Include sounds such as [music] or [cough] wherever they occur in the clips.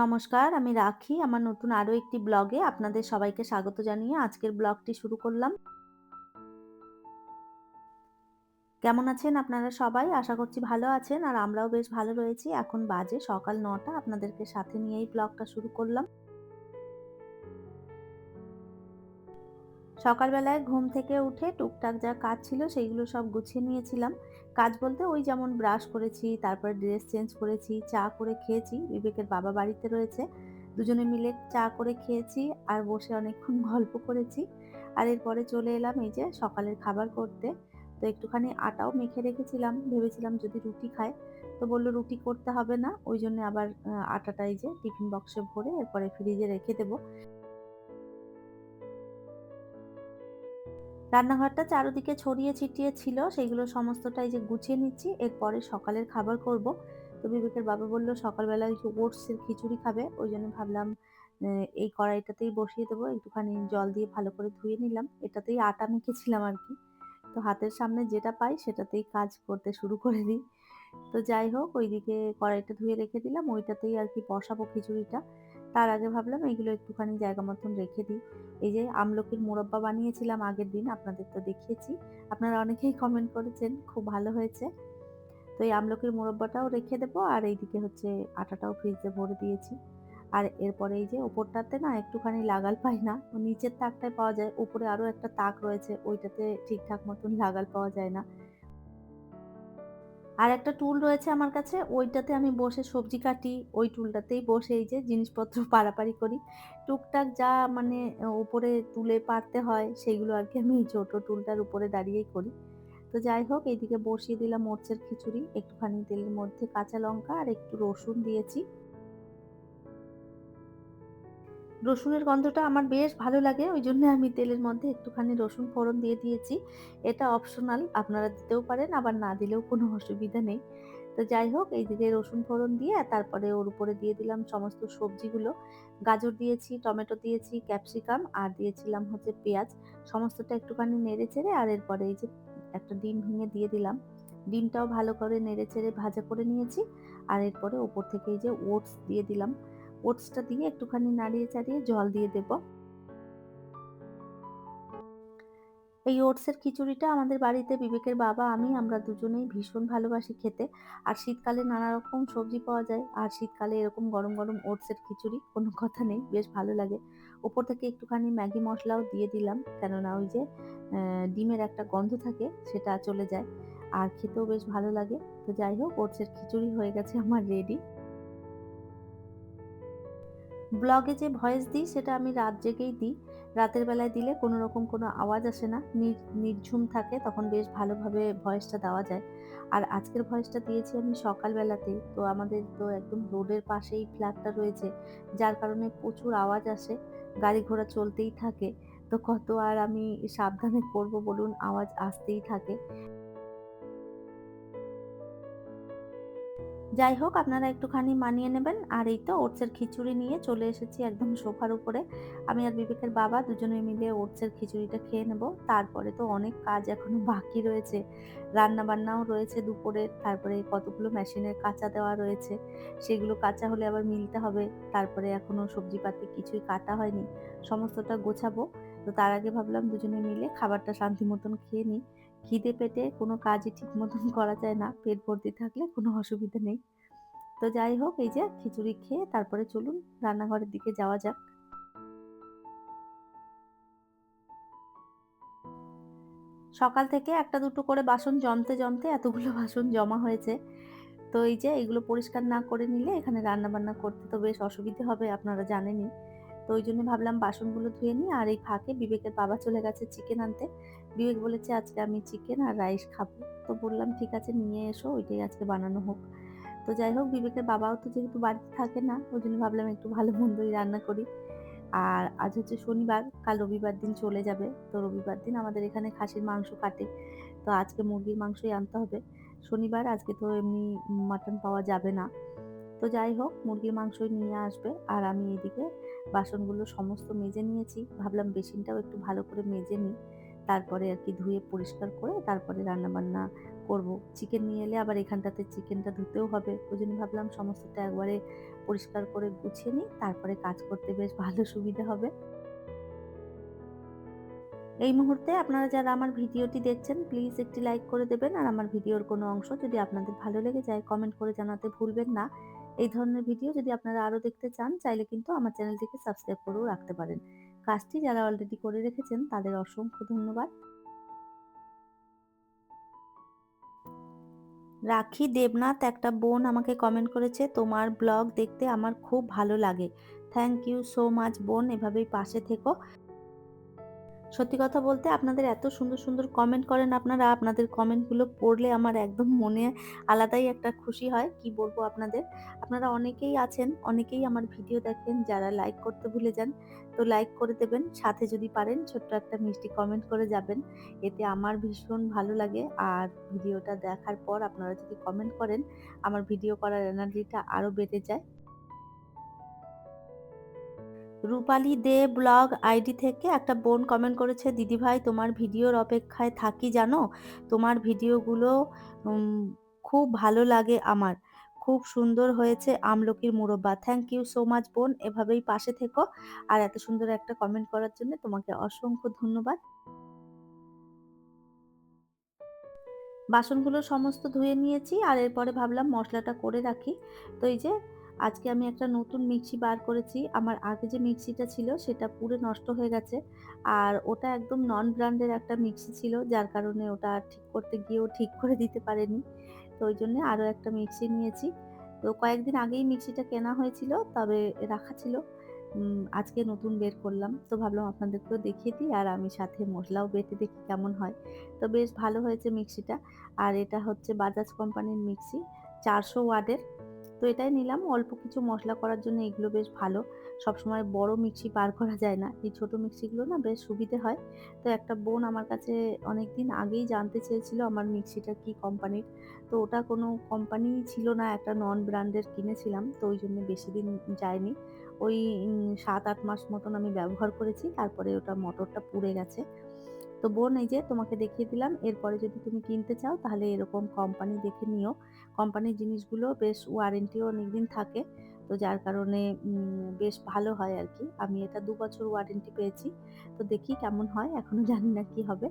নমস্কার, আমি রাখি। আমার নতুন আরও একটি ব্লগে আপনাদের সবাইকে স্বাগত জানিয়ে আজকের ব্লগটি শুরু করলাম। কেমন আছেন আপনারা সবাই? আশা করছি ভালো আছেন আর আমরাও বেশ ভালো রয়েছি। এখন বাজে সকাল নটা আপনাদেরকে সাথে নিয়েই ব্লগটা শুরু করলাম। সকালবেলায় ঘুম থেকে উঠে টুকটাক যা কাজ ছিল সেইগুলো সব গুছিয়ে নিয়েছিলাম। কাজ বলতে ওই যেমন ব্রাশ করেছি, তারপরে ড্রেস চেঞ্জ করেছি, চা করে খেয়েছি। বিবেকের বাবা বাড়িতে রয়েছে। দুজনে মিলে চা করে খেয়েছি আর বসে অনেকক্ষণ [laughs] গল্প করেছি। আর এরপরে চলে এলাম এই যে সকালের খাবার করতে। তো একটুখানি আটাও মেখে রেখেছিলাম। ভেবেছিলাম যদি রুটি খায়। তো বলল রুটি করতে হবে না। ওই জন্য আবার আ আটাটা এই যে টিফিন বক্সে ভরে এরপরে ফ্রিজে রেখে দেবো। রান্নাঘরটা চারদিকে ছড়িয়ে ছিটিয়ে ছিল সেইগুলো সমস্তটাই যে গুছিয়ে নিচ্ছি, এরপরে সকালের খাবার করব। তো বিবেকের বাবা বলল সকালবেলা যে ওটসের খিচুড়ি খাবে। ওই জন্য ভাবলাম এই কড়াইটাতেই বসিয়ে দেবো। একটুখানি জল দিয়ে ভালো করে ধুয়ে নিলাম। এটাতেই আটা মেখেছিলাম আর কি। তো হাতের সামনে যেটা পাই, সেটাতেই কাজ করতে শুরু করে দিই। তো যাই হোক, ওইদিকে কড়াইটা ধুয়ে রেখে দিলাম। ওইটাতেই আর কি বসাবো খিচুড়িটা। তার আগে ভাবলাম এগুলো একটুখানি জায়গা মতন রেখে দিই। এই যে আমলকির মোরব্বা বানিয়েছিলাম আগের দিন, আপনাদের তো দেখিয়েছি। আপনারা অনেকেই কমেন্ট করেছেন, খুব ভালো হয়েছে। তো এই আমলকির মোরব্বাটাও রেখে দেবো আর এইদিকে হচ্ছে আটাটাও ফ্রিজে ভরে দিয়েছি। আর এরপরে এই যে ওপরটাতে না একটুখানি লাগাল পাই না, নিচের তাকটায় পাওয়া যায়, উপরে আরও একটা তাক রয়েছে, ওইটাতে ঠিকঠাক মতন লাগাল পাওয়া যায় না। আর একটা টুল রয়েছে আমার কাছে, ওইটাতে আমি বসে সবজি কাটি, ওই টুলটাতেই বসে এই যে জিনিসপত্র [laughs] পারাপারি করি। টুকটাক যা মানে উপরে তুলে পারতে হয় সেইগুলো আর কি আমি ছোটো টুলটার উপরে দাঁড়িয়েই করি। তো যাই হোক এইদিকে বসিয়ে দিলাম মরচের খিচুড়ি, একটুখানি তেলের মধ্যে কাঁচা লঙ্কা আর একটু রসুন দিয়েছি। রসুনের গন্ধটা আমার বেশ ভালো লাগে ওই জন্য আমি তেলের মধ্যে একটুখানি রসুন ফোড়ন দিয়ে দিয়েছি। এটা অপশনাল আপনারা দিতেও পারেন, আবার না দিলেও কোনো অসুবিধা নেই। তো যাই হোক, এই দিকে রসুন ফোড়ন দিয়ে, তারপরে ওর উপরে দিয়ে দিলাম সমস্ত সবজিগুলো। গাজর দিয়েছি, টমেটো দিয়েছি, ক্যাপসিকাম, আর দিয়েছিলাম হচ্ছে পেঁয়াজ। সমস্তটা একটুখানি নেড়ে চেড়ে, আর এরপরে এই যে একটা ডিম ভেঙে দিয়ে দিলাম। ডিমটাও ভালো করে নেড়ে চেড়ে ভাজা করে নিয়েছি, আর এরপরে ওপর থেকে এই যে ওটস দিয়ে দিলাম। ওটসটা দিয়ে একটুখানি নাড়িয়ে চাড়িয়ে জল দিয়ে দেব। এই ওটসের খিচুড়িটা আমাদের বাড়িতে বিবেকের বাবা, আমি, আমরা দুজনেই ভীষণ ভালোবাসি খেতে। আর শীতকালে নানা রকম সবজি পাওয়া যায়। আর শীতকালে এরকম গরম গরম ওটসের খিচুড়ি কোনো কথা নেই, বেশ ভালো লাগে। ওপর থেকে একটুখানি ম্যাগি মশলাও দিয়ে দিলাম, কেননা ওই যে ডিমের একটা গন্ধ থাকে সেটা চলে যায়। আর খেতেও বেশ ভালো লাগে। তো যাই হোক, ওটসের খিচুড়ি হয়ে গেছে আমার রেডি ব্লগে যে ভয়েস দিই, সেটা আমি রাত জেগেই দিই। রাতের বেলায় দিলে কোনো রকম কোনো আওয়াজ আসে না নির্ঝুম থাকে, তখন বেশ ভালোভাবে ভয়েসটা দেওয়া যায়। আর আজকের ভয়েসটা দিয়েছি আমি সকালবেলাতে, তো আমাদের তো একদম রোডের পাশেই ফ্ল্যাটটা রয়েছে, যার কারণে প্রচুর আওয়াজ আসে, গাড়ি ঘোড়া চলতেই থাকে। তো কত আর আমি সাবধানে করব বলুন, আওয়াজ আসতেই থাকে। যাই হোক, আপনারা একটুখানি মানিয়ে নেবেন। আর এই তো ওটসের খিচুড়ি নিয়ে চলে এসেছি একদম সোফার উপরে। আমি আর বিবেকের বাবা দুজনে মিলে ওটসের খিচুড়িটা খেয়ে নেব। তারপরে তো অনেক কাজ এখনও বাকি রয়েছে। রান্না বান্নাও রয়েছে দুপুরে। তারপরে কতগুলো মেশিনের কাঁচা দেওয়া রয়েছে। সেগুলো কাঁচা হলে আবার মিলতে হবে। তারপরে এখনও সবজিপাতি কিছুই কাটা হয়নি। সমস্তটা গোছাবো। তো তার আগে ভাবলাম দুজনে মিলে খাবারটা শান্তি মতন খেয়ে নিই। খিদে পেটে কোনো কাজই ঠিক মতন [laughs] করা যায় না। পেট ভর্তি থাকলে কোনো অসুবিধা নেই। তো যাই হোক, এই যে খিচুড়ি খেয়ে তারপরে চলুন রান্নাঘরের দিকে যাওয়া যাক। সকাল থেকে একটা দুটো করে বাসন জমতে জমতে এতগুলো বাসন জমা হয়েছে। তো এই যে এগুলো পরিষ্কার না করে নিলে এখানে রান্না বান্না করতে তো বেশ অসুবিধে হবে, আপনারা জানেনই। তো ওই জন্য ভাবলাম বাসনগুলো ধুয়ে নিই। আর এই ফাঁকে বিবেকের বাবা চলে গেছে চিকেন আনতে। বিবেক বলেছে, আজকে আমি চিকেন আর রাইস খাব। তো বললাম, ঠিক আছে, নিয়ে এসো, ওইটাই আজকে বানানো হোক। তো যাই হোক, বিবেকের বাবাও তো যেহেতু বাড়িতে থাকে না ওই জন্য ভাবলাম একটু ভালো মন্দই রান্না করি। আর আজ হচ্ছে শনিবার, কাল রবিবার দিন চলে যাবে। তো রবিবার দিন আমাদের এখানে খাসির মাংস কাটে। তো আজকে মুরগির মাংসই আনতে হবে। শনিবার আজকে তো এমনি মাটন পাওয়া যাবে না। তো যাই হোক, মুরগির মাংসই নিয়ে আসবে। আর আমি এদিকে বাসনগুলো সমস্ত মেজে নিয়েছি। ভাবলাম বেসিনটাও একটু ভালো করে মেজে নিই। তারপরে আর কি ধুয়ে পরিষ্কার করে তারপরে রান্নাবান্না করব। চিকেন নিয়ে এলে আবার এখানটাতে চিকেনটা ধুতেও হবে। ওই জন্য ভাবলাম সমস্তটা একবারে পরিষ্কার করে গুছিয়ে নিই, তারপরে কাজ করতে বেশ ভালো সুবিধা হবে। এই মুহূর্তে আপনারা যারা আমার ভিডিওটি দেখছেন প্লিজ একটি লাইক করে দেবেন আর আমার ভিডিওর কোনো অংশ যদি আপনাদের ভালো লেগে যায় কমেন্ট করে জানাতে ভুলবেন না। এই ধরনের ভিডিও যদি আপনারা আরও দেখতে চান, চাইলে কিন্তু আমার চ্যানেলটিকে সাবস্ক্রাইব করেও রাখতে পারেন। কাজটি যারা অলরেডি করে রেখেছেন, তাদের অসংখ্য ধন্যবাদ। রাখি দেবনাথ একটা বোন আমাকে কমেন্ট করেছে, তোমার ব্লগ দেখতে আমার খুব ভালো লাগে। থ্যাংক ইউ সো মাচ বোন, এভাবেই পাশে থেকো। সত্যি কথা বলতে আপনাদের এত সুন্দর সুন্দর কমেন্ট করেন আপনারা, আপনাদের কমেন্টগুলো পড়লে আমার একদম মনে আলাদাই একটা খুশি হয়, কি বলব আপনাদের? আপনারা অনেকেই আছেন, অনেকেই আমার ভিডিও দেখেন, যারা লাইক করতে ভুলে যান, তো লাইক করে দেবেন। সাথে যদি পারেন, ছোট্ট একটা মিষ্টি কমেন্ট করে যাবেন। এতে আমার ভীষণ ভালো লাগে। আর ভিডিওটা দেখার পর আপনারা যদি কমেন্ট করেন, আমার ভিডিও করার এনার্জিটা আরও বেড়ে যায়। রূপালী দে ব্লগ আইডি থেকে একটা বোন কমেন্ট করেছে দিদিভাই তোমার ভিডিওর অপেক্ষায় থাকি জানো? তোমার ভিডিওগুলো খুব ভালো লাগে আমার। খুব সুন্দর হয়েছে আমলকির মুরব্বা। থ্যাংক ইউ সো মাচ বোন, এভাবেই পাশে থেকো। আর এত সুন্দর একটা কমেন্ট করার জন্য তোমাকে অসংখ্য ধন্যবাদ। বাসনগুলো সমস্ত ধুয়ে নিয়েছি, আর এরপরে ভাবলাম মশলাটা করে রাখি। তো এই যে আজকে আমি একটা নতুন মিক্সি বার করেছি। আমার আগে যে মিক্সিটা ছিল সেটা পুরো নষ্ট হয়ে গেছে। আর ওটা একদম নন ব্র্যান্ডের একটা মিক্সি ছিল, যার কারণে ওটা ঠিক করতে গিয়েও ঠিক করে দিতে পারেনি। তো ওই জন্যে আরও একটা মিক্সি নিয়েছি। তো কয়েকদিন আগেই মিক্সিটা কেনা হয়েছিল, তবে রাখা ছিল। আজকে নতুন বের করলাম। তো ভাবলাম আপনাদেরকেও দেখিয়ে দিই আর আমি সাথে মশলাও বেটে দেখি কেমন হয়। তো বেশ ভালো হয়েছে মিক্সিটা। আর এটা হচ্ছে বাজাজ কোম্পানির মিক্সি, চারশো ওয়ার্ডের তো এটাই নিলাম। অল্প কিছু মশলা করার জন্য এগুলো বেশ ভালো। সবসময় বড় মিক্সি পার করা যায় না। এই ছোটো মিক্সিগুলো না বেশ সুবিধে হয়। তো একটা বোন আমার কাছে অনেক দিন আগেই জানতে চেয়েছিল আমার মিক্সিটা কি কোম্পানির। তো ওটা কোনো কোম্পানি ছিল না, একটা নন ব্র্যান্ডের কিনেছিলাম। তো ওই জন্য বেশি দিন যায়নি। ওই সাত, আট মাস মতন আমি ব্যবহার করেছি। তারপরে ওটা মোটরটা পুড়ে গেছে। তো বোন, এই যে তোমাকে দেখিয়ে দিলাম। এরপরে যদি তুমি কিনতে চাও তাহলে এরকম কোম্পানি দেখে নিও। কোম্পানির জিনিসগুলো বেশ ওয়ারেন্টিও অনেকদিন থাকে। তো যার কারণে বেশ ভালো হয় আর কি আমি এটা দু বছর ওয়ারেন্টি পেয়েছি। তো দেখি কেমন হয় এখনও জানি না কি হবে।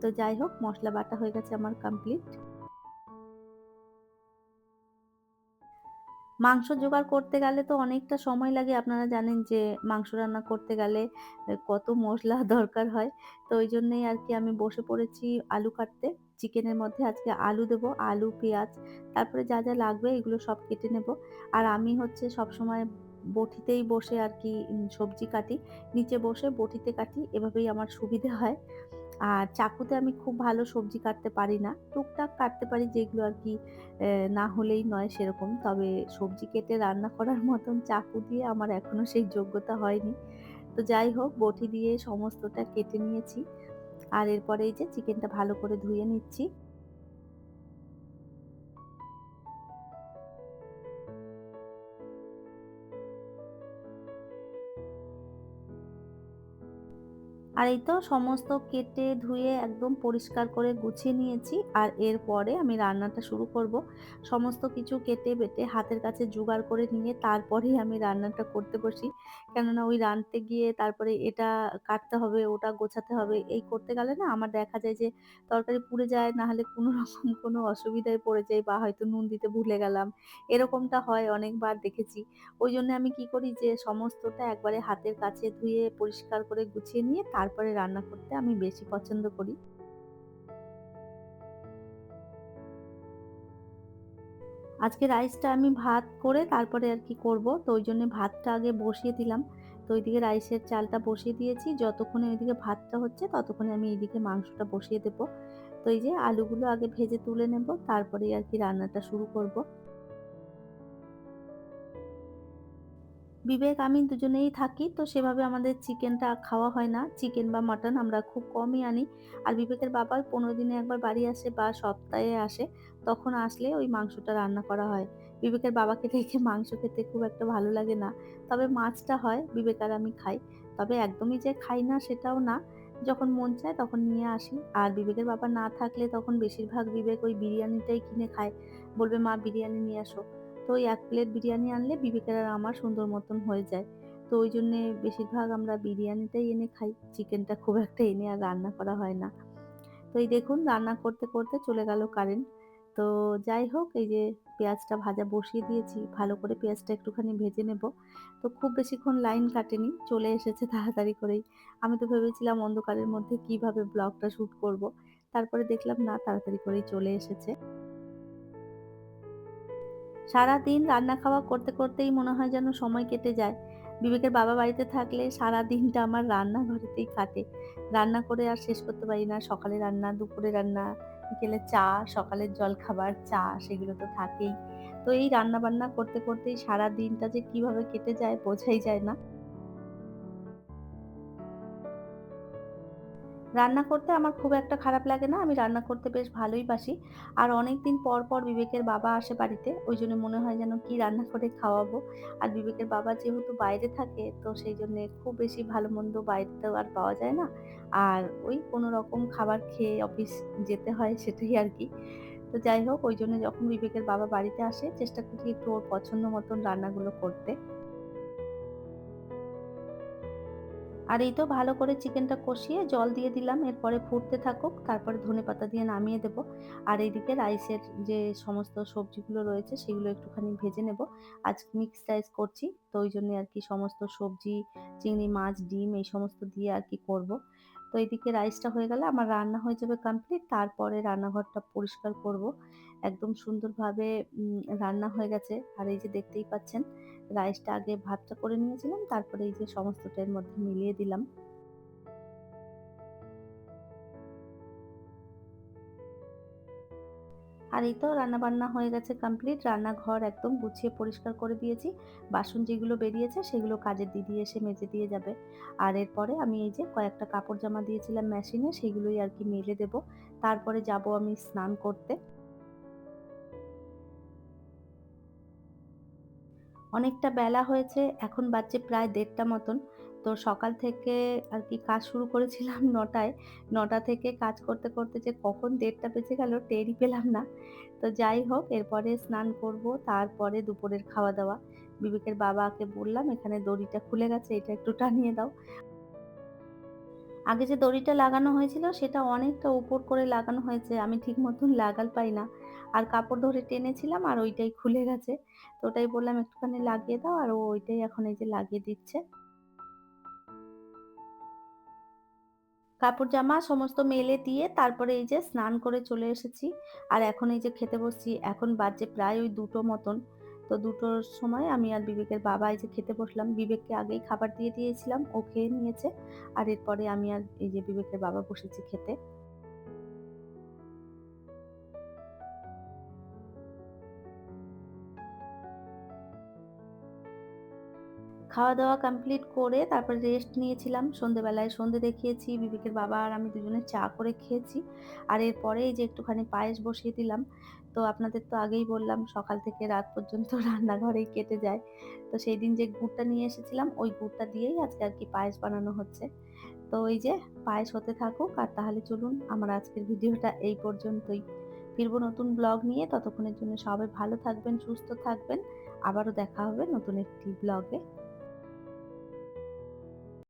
তো যাই হোক, মশলা বাটা হয়ে গেছে আমার কমপ্লিট মাংস জোগাড় করতে গেলে তো অনেকটা সময় লাগে। আপনারা জানেন যে, মাংস রান্না করতে গেলে কত মশলা [laughs] দরকার হয়। তো ওই জন্যেই আর কি আমি বসে পড়েছি আলু কাটতে। চিকেনের মধ্যে আজকে আলু দেবো, আলু, পেঁয়াজ, তারপরে যা যা লাগবে এগুলো সব কেটে নেব। আর আমি হচ্ছে সব সময় বটিতেই বসে আর কি সবজি কাটি, নিচে বসে বটিতে কাটি, এভাবেই আমার সুবিধে হয়। আর চাকুতে আমি খুব ভালো সবজি কাটতে পারি না, টুকটাক কাটতে পারি যেগুলো আর কি না হলেই নয় সেরকম। তবে সবজি কেটে রান্না করার মতন চাকু দিয়ে আমার এখনও সেই যোগ্যতা হয়নি। তো যাই হোক, বটি দিয়ে সমস্তটা কেটে নিয়েছি। আর এরপরে এই যে চিকেনটা ভালো করে ধুয়ে নিচ্ছি। আর এই তো সমস্ত কেটে ধুয়ে একদম পরিষ্কার করে গুছিয়ে নিয়েছি। আর এরপরে আমি রান্নাটা শুরু করব। সমস্ত কিছু কেটে বেটে হাতের কাছে জোগাড় করে নিয়ে তারপরেই আমি রান্নাটা করতে বসি। কেননা ওই রাঁধতে গিয়ে তারপরে এটা কাটতে হবে ওটা গোছাতে হবে এই করতে গেলে না আমার দেখা যায় যে তরকারি পুড়ে যায় না হলে কোনো [laughs] রকম কোনো অসুবিধায় পড়ে যায় বা হয়তো নুন দিতে ভুলে গেলাম। এরকমটা হয় অনেকবার দেখেছি। ওই জন্য আমি কি করি যে সমস্তটা একবারে হাতের কাছে ধুয়ে পরিষ্কার করে গুছিয়ে নিয়ে তারপরে রান্না করতে আমি বেশি পছন্দ করি। আজকে রাইসটা আমি ভাত করে তারপরে আর কি করব। তো ওই জন্য ভাতটা আগে বসিয়ে দিলাম। তো ওইদিকে রাইসের চালটা বসিয়ে দিয়েছি। যতক্ষণে ওইদিকে ভাতটা হচ্ছে ততক্ষণে আমি এইদিকে মাংসটা বসিয়ে দেবো। তো এই যে আলুগুলো আগে ভেজে তুলে নেব, তারপরে আর কি রান্নাটা শুরু করব। বিবেক, আমি দুজনেই থাকি, তো সেভাবে আমাদের চিকেনটা খাওয়া হয় না। চিকেন বা মাটন আমরা খুব কমই আনি। আর বিবেকের বাবা পনেরো দিনে একবার বাড়ি আসে বা সপ্তাহে আসে। তখন আসলে ওই মাংসটা রান্না করা হয়। বিবেকের বাবাকে দেখে মাংস খেতে খুব একটা ভালো লাগে না। তবে মাছটা হয়, বিবেক আর আমি খাই। তবে একদমই যে খাই না সেটাও না। যখন মন চায় তখন নিয়ে আসি। আর বিবেকের বাবা না থাকলে তখন বেশিরভাগ বিবেক ওই বিরিয়ানিটাই কিনে খায়। বলবে, মা, বিরিয়ানি নিয়ে আসো। তো ওই এক প্লেট বিরিয়ানি আনলে বিবেকের আর আমার সুন্দর মতন হয়ে যায়। তো ওই জন্যে বেশিরভাগ আমরা বিরিয়ানিটাই এনে খাই। চিকেনটা খুব একটা এনে আর রান্না করা হয় না। তো এই দেখুন, রান্না করতে করতে চলে গেল কারেন্ট। তো যাই হোক, এই যে পেঁয়াজটা ভাজা বসিয়ে দিয়েছি, ভালো করে পেঁয়াজটা একটুখানি ভেজে নেব। তো খুব বেশিক্ষণ লাইন কাটেনি, চলে এসেছে তাড়াতাড়ি করেই। আমি তো ভেবেছিলাম অন্ধকারের মধ্যে কীভাবে ব্লগটা শ্যুট করব। তারপরে দেখলাম না, তাড়াতাড়ি করেই চলে এসেছে। সারা দিন রান্না খাওয়া করতে করতেই মনে হয় যেন সময় কেটে যায়। বিবেকের বাবা বাড়িতে থাকলে সারা দিনটা আমার রান্নাঘরেতেই কাটে। রান্না করে আর শেষ করতে পারি না। সকালে রান্না, দুপুরে রান্না বিকেলে চা, সকালের জল খাবার চা সেগুলো তো থাকেই। তো এই রান্না বান্না করতে, করতেই সারা দিনটা যে কীভাবে কেটে যায় বোঝাই যায় না। রান্না করতে আমার খুব একটা খারাপ লাগে না। আমি রান্না করতে বেশ ভালোই বাসি। আর অনেক দিন পর পর বিবেকের বাবা আসে বাড়িতে। ওই জন্য মনে হয় যেন কি রান্না করে খাওয়াবো। আর বিবেকের বাবা যেহেতু বাইরে থাকে, তো সেই জন্য খুব বেশি ভালো মন্দ বাইরেতেও আর পাওয়া যায় না। আর ওই কোনো রকম খাবার খেয়ে অফিস যেতে হয় সেটাই আর কি। তো যাই হোক, ওই জন্য যখন বিবেকের বাবা বাড়িতে আসে, চেষ্টা করি একটু ওর পছন্দ মতন রান্নাগুলো করতে। আর এই তো ভালো করে চিকেনটা কষিয়ে জল দিয়ে দিলাম, এরপরে ফুটতে থাকুক, তারপরে ধনে পাতা দিয়ে নামিয়ে দেব। আর এইদিকে রাইসের যে সমস্ত সবজিগুলো রয়েছে, সেগুলো একটুখানি ভেজে নেব। আজ মিক্সড রাইস করছি, তো ওই জন্য আর কি সমস্ত সবজি, চিংড়ি, মাছ, ডিম, এই সমস্ত দিয়ে আর কি করব। তো এইদিকে রাইসটা হয়ে গেলে আমার রান্না হয়ে যাবে কমপ্লিট তারপরে রান্নাঘরটা পরিষ্কার করব। একদম সুন্দরভাবে রান্না হয়ে গেছে। আর এই যে দেখতেই পাচ্ছেন রাইসটা আগে ভাতটা করে নিয়েছিলাম, তারপরে এই যে সমস্তটা এর মধ্যে মিলিয়ে দিলাম। আর এই তো রান্নাবান্না হয়ে গেছে কমপ্লিট রান্নাঘর একদম গুছিয়ে পরিষ্কার করে দিয়েছি। বাসন যেগুলো বেরিয়েছে সেগুলো কাজের দিদি এসে মেজে দিয়ে যাবে। আর এরপরে আমি এই যে কয়েকটা কাপড় জামা দিয়েছিলাম মেশিনে সেগুলোই আর কি মেলে দেব। তারপরে যাব আমি স্নান করতে। অনেকটা বেলা হয়েছে, এখন বাজছে প্রায় দেড়টা মতন। তো সকাল থেকে আর কি কাজ শুরু করেছিলাম [laughs] নটায়। নটা থেকে কাজ করতে করতে যে কখন দেড়টা বেজে গেল টেরই পেলাম না। তো যাই হোক, এরপরে স্নান করব, তারপরে দুপুরের খাওয়া দাওয়া বিবেকের বাবাকে বললাম, এখানে দড়িটা খুলে গেছে, এটা একটু টানিয়ে দাও। আগে যে দড়িটা লাগানো হয়েছিল, সেটা অনেকটা উপর করে লাগানো হয়েছে, আমি ঠিক মতন লাগাল পাই না। আর কাপড় ধরে টেনেছিলাম আর ওইটাই খুলে গেছে। তো ওটাই বললাম, একটুখানি লাগিয়ে দাও। আর ওইটাই এখন এই যে লাগিয়ে দিচ্ছে। কাপড় জামা সমস্ত মেলে দিয়ে তারপরে এই যে স্নান করে চলে এসেছি। আর এখন এই যে খেতে বসছি, এখন বাজে প্রায় ওই দুটো মতন। তো দুটোর সময় আমি আর বিবেকের বাবা এই যে খেতে বসলাম। বিবেককে আগেই খাবার দিয়ে দিয়েছিলাম, ও খেয়ে নিয়েছে। আর এরপরে আমি আর এই যে বিবেকের বাবা বসেছি খেতে। খাওয়া দাওয়া কমপ্লিট করে তারপর রেস্ট নিয়েছিলাম। সন্ধেবেলায় সন্ধে দেখিয়েছি, বিবেকের বাবা আর আমি দুজনে চা করে খেয়েছি। আর এরপরে এই যে একটুখানি পায়েস বসিয়ে দিলাম। তো আপনাদের তো আগেই বললাম, সকাল থেকে রাত পর্যন্ত [laughs] রান্নাঘরেই কেটে যায়। তো সেই দিন যে গুড়টা নিয়ে এসেছিলাম, ওই গুড়টা দিয়েই আজকে আর কি পায়েস বানানো হচ্ছে। তো এই যে পায়েস হতে থাকুক, আর তাহলে চলুন আমার আজকের ভিডিওটা এই পর্যন্তই। ফিরবো নতুন ব্লগ নিয়ে, ততক্ষণের জন্য সবাই ভালো থাকবেন, সুস্থ থাকবেন। আবারও দেখা হবে নতুন একটি ব্লগে